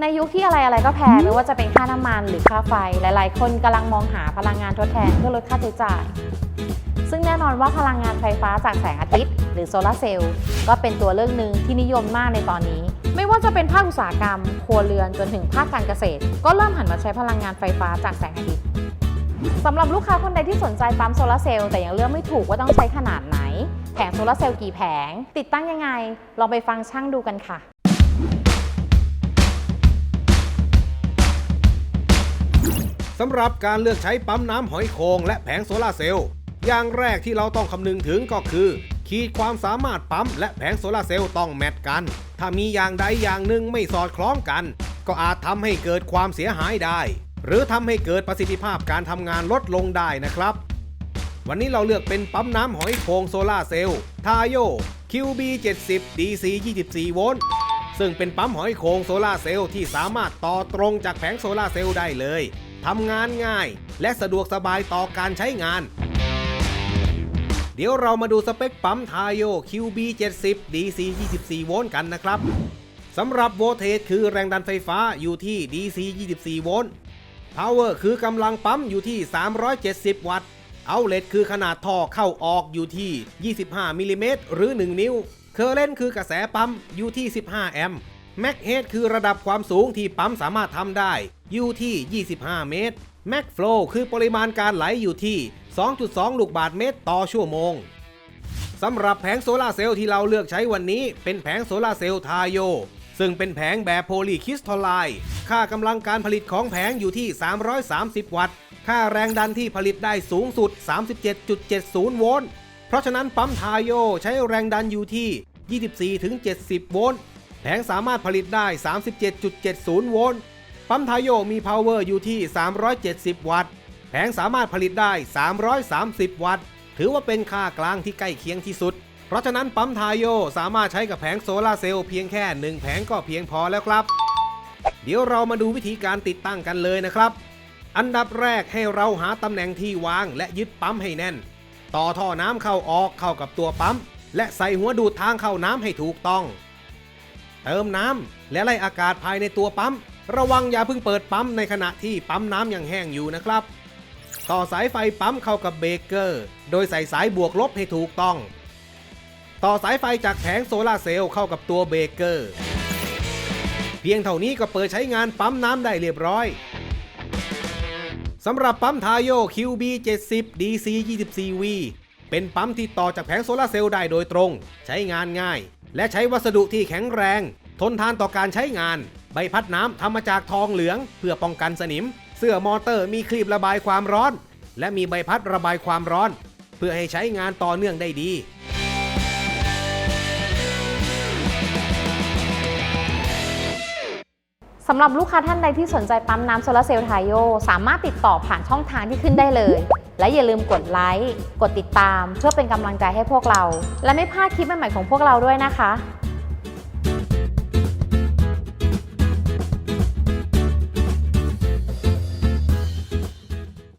ในยุคที่อะไรอะไรก็แพงไม่ว่าจะเป็นค่าน้ำมันหรือค่าไฟ หลาย ๆ คนกำลังมองหาพลังงานทดแทนเพื่อลดค่าใช้จ่าย ซึ่งแน่นอนว่าพลังงานไฟฟ้าจากแสงอาทิตย์ หรือโซลาร์เซลล์ก็เป็นตัวเลือกหนึ่งที่นิยมมากในตอนนี้ ไม่ว่าจะเป็นภาคอุตสาหกรรม ครัวเรือนจนถึงภาคการเกษตร ก็เริ่มหันมาใช้พลังงานไฟฟ้าจากแสงอาทิตย์สำหรับลูกค้าคนใดที่สนใจปั๊มโซลาร์เซลล์แต่ยังเลือกไม่ถูกว่าต้องใช้ขนาดไหน แผงโซลาร์เซลล์กี่แผง ติดตั้งยังไง ลองไปฟังช่างดูกันค่ะำหรับการเลือกใช้ปั๊มน้ำหอยโขงและแผงโซลาร์เซลล์อย่างแรกที่เราต้องคำนึงถึงก็คือ ขีดความสามารถปั๊มและแผงโซลาร์เซลล์ต้องแมทกัน ถ้ามีอย่างใดอย่างหนึ่งไม่สอดคล้องกัน ก็อาจทำให้เกิดความเสียหายได้ หรือทำให้เกิดประสิทธิภาพการทำงานลดลงได้นะครับ วันนี้เราเลือกเป็นปั๊มน้ำหอยโขงโซลาร์เซลล์ทาโย QB 70 DC 24 โวลต์ซึ่งเป็นปั๊มหอยโขงโซลาร์เซลล์ที่สามารถต่อตรงจากแผงโซลาร์เซลล์ได้เลย ทำงานง่าย และสะดวกสบายต่อการใช้งาน เดี๋ยวเรามาดูสเปคปั๊มทาโย QB 70 DC 24 โวลต์กันนะครับสำหรับโวลเทจคือแรงดันไฟฟ้าอยู่ที่ DC 24 โวลต์ Power คือกำลังปั๊มอยู่ที่ 370 วัตต์ Outlet คือขนาดท่อเข้าออกอยู่ที่ 25มิลลิเมตรหรือ 1 นิ้ว Current คือ กระแสปั๊มอยู่ที่ 15 แอมป์ Max Head คือระดับความสูงที่ปั๊มสามารถทำได้ อยู่ที่ 25 เมตร Max Flow คือปริมาณการไหลอยู่ที่ 2.2 ลูกบาศก์เมตรต่อชั่วโมงสำหรับแผงโซลาร์เซลล์ที่เราเลือกใช้วันนี้ เป็นแผงโซลาร์เซลล์ทาโย ซึ่งเป็นแผงแบบโพลีคริสตัลไลน์ค่ากำลังการผลิตของแผงอยู่ที่ 330 วัตต์ ค่าแรงดันที่ผลิตได้สูงสุด 37.70 โวลต์ เพราะฉะนั้นปั๊มทาโยใช้แรงดันอยู่ที่ 24-70 โวลต์ แผงสามารถผลิตได้ 37.70 โวลต์ ปั๊มทาโยมี power อยู่ที่ 370 วัตต์ แผงสามารถผลิตได้ 330 วัตต์ ถือว่าเป็นค่ากลางที่ใกล้เคียงที่สุด เพราะฉะนั้นปั๊มทาโยสามารถใช้กับแผงโซลาร์เซลล์เพียงแค่หนึ่งแผงก็เพียงพอแล้วครับ เดี๋ยวเรามาดูวิธีการติดตั้งกันเลยนะครับ อันดับแรกให้เราหาตำแหน่งที่วางและยึดปั๊มให้แน่น ต่อท่อน้ำเข้าออกเข้ากับตัวปั๊ม และใส่หัวดูดทางเข้าน้ำให้ถูกต้อง เติมน้ำและไล่อากาศภายในตัวปั๊ม ระวังอย่าเพิ่งเปิดปั๊มในขณะที่ปั๊มน้ำยังแห้งอยู่นะครับ ต่อสายไฟปั๊มเข้ากับเบเกอร์ โดยใส่สายบวกลบให้ถูกต้อง ต่อสายไฟจากแผงโซลาเซลล์เข้ากับตัวเบเกอร์ เพียงเท่านี้ก็เปิดใช้งานปั๊มน้ำได้เรียบร้อยสำหรับปั๊มทาโย QB 70 DC 24V เป็นปั๊มที่ต่อจากแผงโซลาเซลล์ได้โดยตรง ใช้งานง่าย และใช้วัสดุที่แข็งแรง ทนทานต่อการใช้งาน ใบพัดน้ำทำมาจากทองเหลือง เพื่อป้องกันสนิม เสื้อมอเตอร์มีคลีบระบายความร้อน และมีใบพัดระบายความร้อน เพื่อให้ใช้งานต่อเนื่องได้ดีสำหรับลูกค้าท่านใดที่สนใจปั๊มน้ำโซลาร์เซลล์ไทโยสามารถติดต่อผ่านช่องทางที่ขึ้นได้เลย และอย่าลืมกดไลค์ กดติดตาม เพื่อเป็นกำลังใจให้พวกเรา และไม่พลาดคลิปใหม่ๆของพวกเราด้วยนะคะ